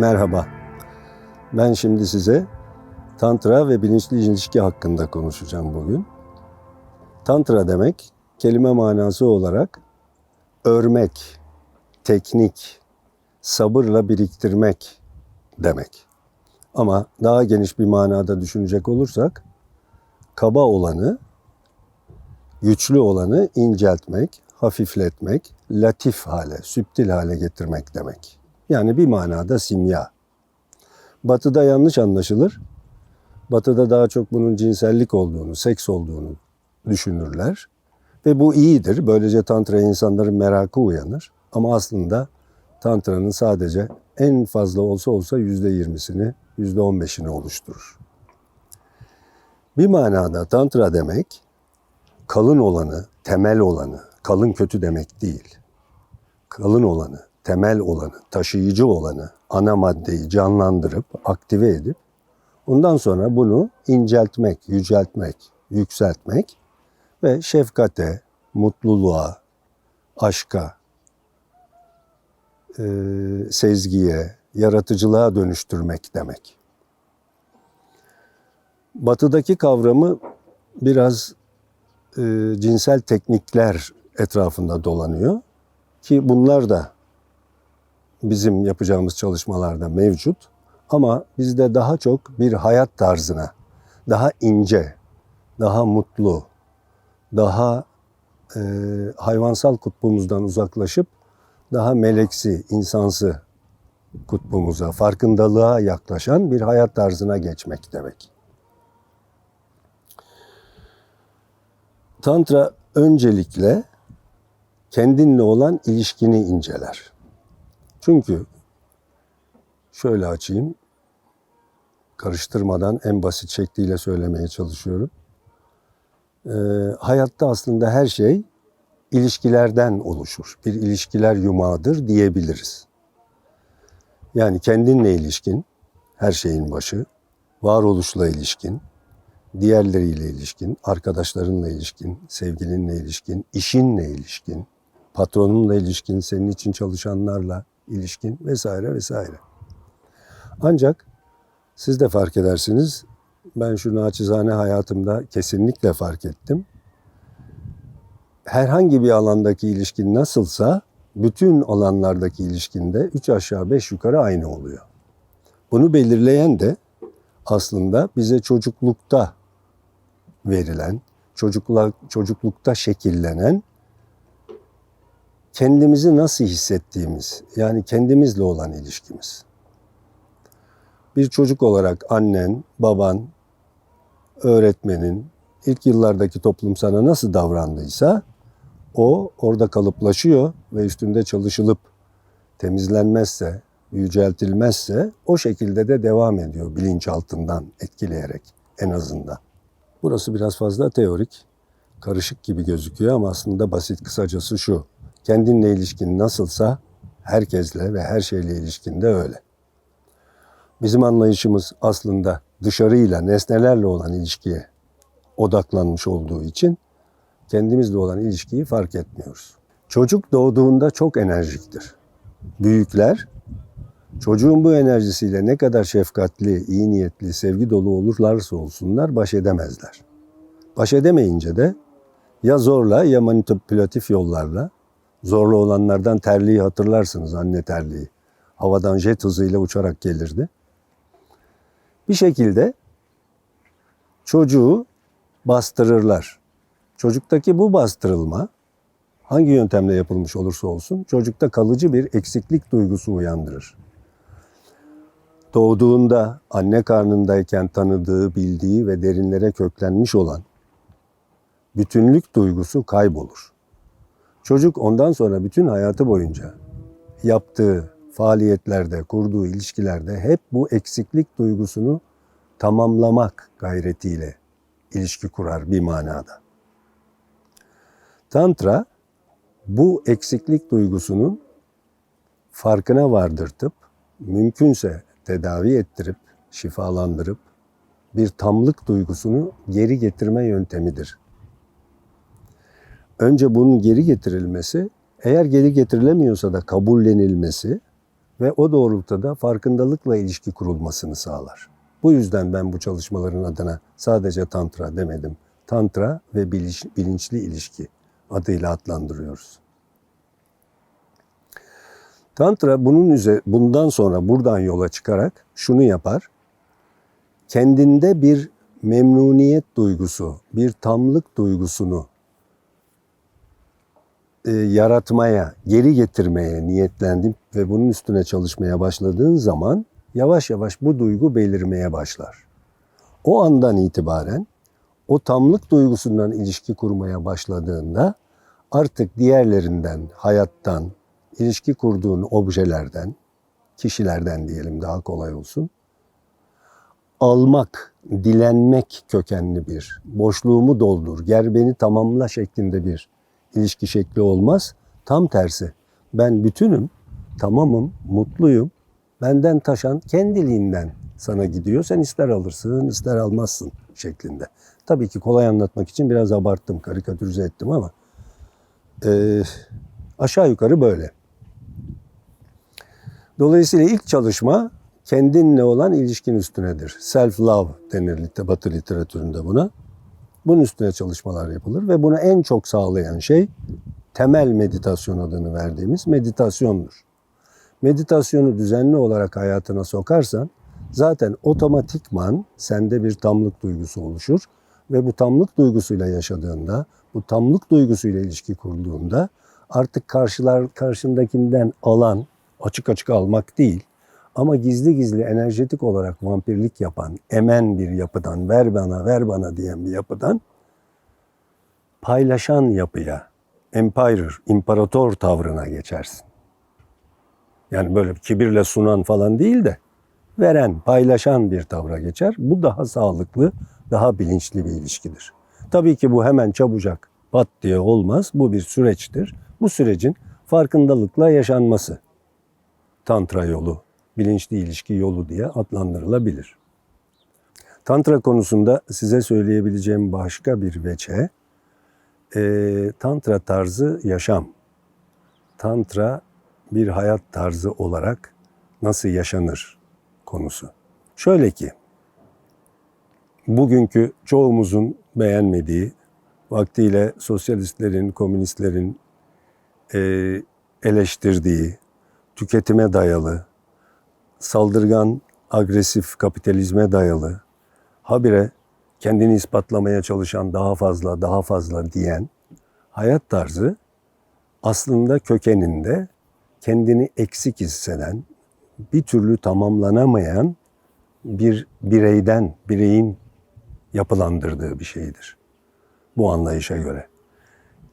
Merhaba. Ben şimdi size Tantra ve bilinçli ilişki hakkında konuşacağım bugün. Tantra demek kelime manası olarak örmek, teknik, sabırla biriktirmek demek. Ama daha geniş bir manada düşünecek olursak kaba olanı, güçlü olanı inceltmek, hafifletmek, latif hale, süptil hale getirmek demek. Yani bir manada simya. Batı'da yanlış anlaşılır. Batı'da daha çok bunun cinsellik olduğunu, seks olduğunu düşünürler. Ve bu iyidir. Böylece tantra insanların merakı uyanır. Ama aslında tantranın sadece en fazla olsa olsa yüzde yirmisini, yüzde on beşini oluşturur. Bir manada tantra demek kalın olanı, temel olanı, kalın kötü demek değil. Kalın olanı, temel olanı, taşıyıcı olanı, ana maddeyi canlandırıp, aktive edip ondan sonra bunu inceltmek, yüceltmek, yükseltmek ve şefkate, mutluluğa, aşka, e, sezgiye, yaratıcılığa dönüştürmek demek. Batıdaki kavramı biraz e, cinsel teknikler etrafında dolanıyor ki bunlar da bizim yapacağımız çalışmalarda mevcut ama bizde daha çok bir hayat tarzına, daha ince, daha mutlu, daha e, hayvansal kutbumuzdan uzaklaşıp daha meleksi, insansı kutbumuza, farkındalığa yaklaşan bir hayat tarzına geçmek demek. Tantra öncelikle kendinle olan ilişkini inceler. Çünkü şöyle açayım, karıştırmadan en basit şekliyle söylemeye çalışıyorum. Ee, hayatta aslında her şey ilişkilerden oluşur. Bir ilişkiler yumağıdır diyebiliriz. Yani kendinle ilişkin, her şeyin başı, varoluşla ilişkin, diğerleriyle ilişkin, arkadaşlarınla ilişkin, sevgilinle ilişkin, işinle ilişkin, patronunla ilişkin, senin için çalışanlarla ilişkin vesaire vesaire. Ancak siz de fark edersiniz, ben şu naçizane hayatımda kesinlikle fark ettim. Herhangi bir alandaki ilişkin nasılsa bütün alanlardaki ilişkinde üç aşağı beş yukarı aynı oluyor. Bunu belirleyen de aslında bize çocuklukta verilen, çocuklar, çocuklukta şekillenen kendimizi nasıl hissettiğimiz, yani kendimizle olan ilişkimiz. Bir çocuk olarak annen, baban, öğretmenin ilk yıllardaki toplum sana nasıl davrandıysa o orada kalıplaşıyor ve üstünde çalışılıp temizlenmezse, yüceltilmezse o şekilde de devam ediyor bilinçaltından etkileyerek en azından. Burası biraz fazla teorik, karışık gibi gözüküyor ama aslında basit kısacası şu. Kendinle ilişkin nasılsa herkesle ve her şeyle ilişkinde öyle. Bizim anlayışımız aslında dışarıyla, nesnelerle olan ilişkiye odaklanmış olduğu için kendimizle olan ilişkiyi fark etmiyoruz. Çocuk doğduğunda çok enerjiktir. Büyükler çocuğun bu enerjisiyle ne kadar şefkatli, iyi niyetli, sevgi dolu olurlarsa olsunlar baş edemezler. Baş edemeyince de ya zorla ya manipülatif yollarla zorlu olanlardan terliği hatırlarsınız anne terliği. Havadan jet hızıyla uçarak gelirdi. Bir şekilde çocuğu bastırırlar. Çocuktaki bu bastırılma hangi yöntemle yapılmış olursa olsun çocukta kalıcı bir eksiklik duygusu uyandırır. Doğduğunda anne karnındayken tanıdığı, bildiği ve derinlere köklenmiş olan bütünlük duygusu kaybolur. Çocuk ondan sonra bütün hayatı boyunca yaptığı faaliyetlerde, kurduğu ilişkilerde hep bu eksiklik duygusunu tamamlamak gayretiyle ilişki kurar bir manada. Tantra bu eksiklik duygusunun farkına vardırtıp mümkünse tedavi ettirip şifalandırıp bir tamlık duygusunu geri getirme yöntemidir. Önce bunun geri getirilmesi, eğer geri getirilemiyorsa da kabullenilmesi ve o doğrultuda farkındalıkla ilişki kurulmasını sağlar. Bu yüzden ben bu çalışmaların adına sadece tantra demedim. Tantra ve bilinç, bilinçli ilişki adıyla adlandırıyoruz. Tantra bunun üzerine bundan sonra buradan yola çıkarak şunu yapar. Kendinde bir memnuniyet duygusu, bir tamlık duygusunu e, yaratmaya, geri getirmeye niyetlendim ve bunun üstüne çalışmaya başladığın zaman yavaş yavaş bu duygu belirmeye başlar. O andan itibaren o tamlık duygusundan ilişki kurmaya başladığında artık diğerlerinden, hayattan, ilişki kurduğun objelerden, kişilerden diyelim daha kolay olsun. Almak, dilenmek kökenli bir, boşluğumu doldur, ger beni tamamla şeklinde bir ilişki şekli olmaz. Tam tersi. Ben bütünüm, tamamım, mutluyum. Benden taşan kendiliğinden sana gidiyor. Sen ister alırsın, ister almazsın şeklinde. Tabii ki kolay anlatmak için biraz abarttım, karikatürize ettim ama e, aşağı yukarı böyle. Dolayısıyla ilk çalışma kendinle olan ilişkin üstünedir. Self-love denir Batı literatüründe buna. Bunun üstüne çalışmalar yapılır ve bunu en çok sağlayan şey temel meditasyon adını verdiğimiz meditasyondur. Meditasyonu düzenli olarak hayatına sokarsan zaten otomatikman sende bir tamlık duygusu oluşur ve bu tamlık duygusuyla yaşadığında, bu tamlık duygusuyla ilişki kurduğunda artık karşılar karşındakinden alan, açık açık almak değil ama gizli gizli enerjetik olarak vampirlik yapan, emen bir yapıdan, ver bana, ver bana diyen bir yapıdan paylaşan yapıya, empire, imparator tavrına geçersin. Yani böyle kibirle sunan falan değil de veren, paylaşan bir tavra geçer. Bu daha sağlıklı, daha bilinçli bir ilişkidir. Tabii ki bu hemen çabucak pat diye olmaz. Bu bir süreçtir. Bu sürecin farkındalıkla yaşanması. Tantra yolu, bilinçli ilişki yolu diye adlandırılabilir. Tantra konusunda size söyleyebileceğim başka bir veçe, e, tantra tarzı yaşam. Tantra bir hayat tarzı olarak nasıl yaşanır konusu. Şöyle ki, bugünkü çoğumuzun beğenmediği, vaktiyle sosyalistlerin, komünistlerin e, eleştirdiği, tüketime dayalı, saldırgan, agresif kapitalizme dayalı, habire kendini ispatlamaya çalışan daha fazla, daha fazla diyen hayat tarzı aslında kökeninde kendini eksik hisseden, bir türlü tamamlanamayan bir bireyden, bireyin yapılandırdığı bir şeydir. Bu anlayışa göre.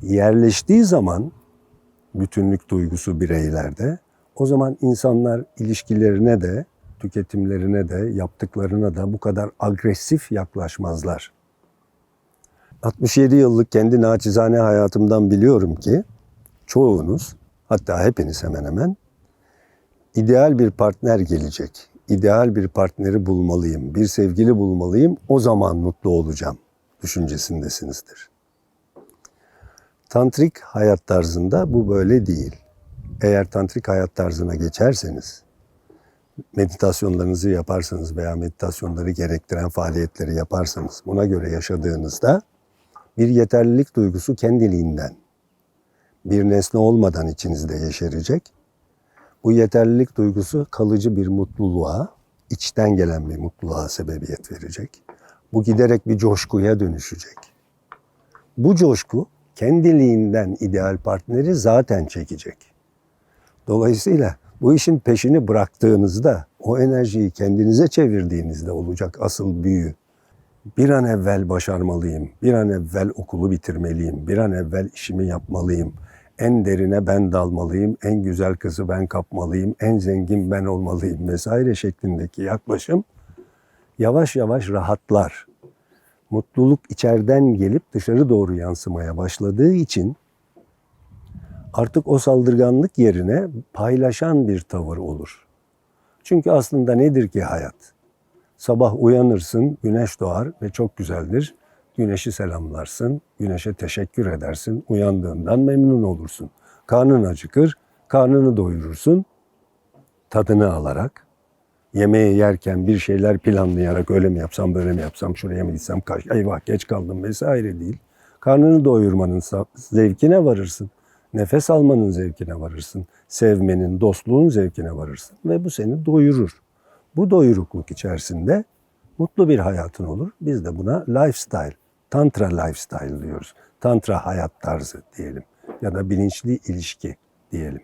Yerleştiği zaman bütünlük duygusu bireylerde o zaman insanlar ilişkilerine de, tüketimlerine de, yaptıklarına da bu kadar agresif yaklaşmazlar. 67 yıllık kendi naçizane hayatımdan biliyorum ki çoğunuz, hatta hepiniz hemen hemen ideal bir partner gelecek. İdeal bir partneri bulmalıyım, bir sevgili bulmalıyım, o zaman mutlu olacağım düşüncesindesinizdir. Tantrik hayat tarzında bu böyle değil. Eğer tantrik hayat tarzına geçerseniz, meditasyonlarınızı yaparsanız veya meditasyonları gerektiren faaliyetleri yaparsanız, buna göre yaşadığınızda bir yeterlilik duygusu kendiliğinden, bir nesne olmadan içinizde yeşerecek. Bu yeterlilik duygusu kalıcı bir mutluluğa, içten gelen bir mutluluğa sebebiyet verecek. Bu giderek bir coşkuya dönüşecek. Bu coşku kendiliğinden ideal partneri zaten çekecek. Dolayısıyla bu işin peşini bıraktığınızda, o enerjiyi kendinize çevirdiğinizde olacak asıl büyü. Bir an evvel başarmalıyım, bir an evvel okulu bitirmeliyim, bir an evvel işimi yapmalıyım, en derine ben dalmalıyım, en güzel kızı ben kapmalıyım, en zengin ben olmalıyım vesaire şeklindeki yaklaşım yavaş yavaş rahatlar. Mutluluk içeriden gelip dışarı doğru yansımaya başladığı için artık o saldırganlık yerine paylaşan bir tavır olur. Çünkü aslında nedir ki hayat? Sabah uyanırsın, güneş doğar ve çok güzeldir. Güneşi selamlarsın, güneşe teşekkür edersin, uyandığından memnun olursun. Karnın acıkır, karnını doyurursun. tadını alarak, yemeği yerken bir şeyler planlayarak öyle mi yapsam böyle mi yapsam şuraya mı gitsem kaç eyvah geç kaldım vesaire değil. Karnını doyurmanın zevkine varırsın. Nefes almanın zevkine varırsın. Sevmenin, dostluğun zevkine varırsın. Ve bu seni doyurur. Bu doyurukluk içerisinde mutlu bir hayatın olur. Biz de buna lifestyle, tantra lifestyle diyoruz. Tantra hayat tarzı diyelim ya da bilinçli ilişki diyelim.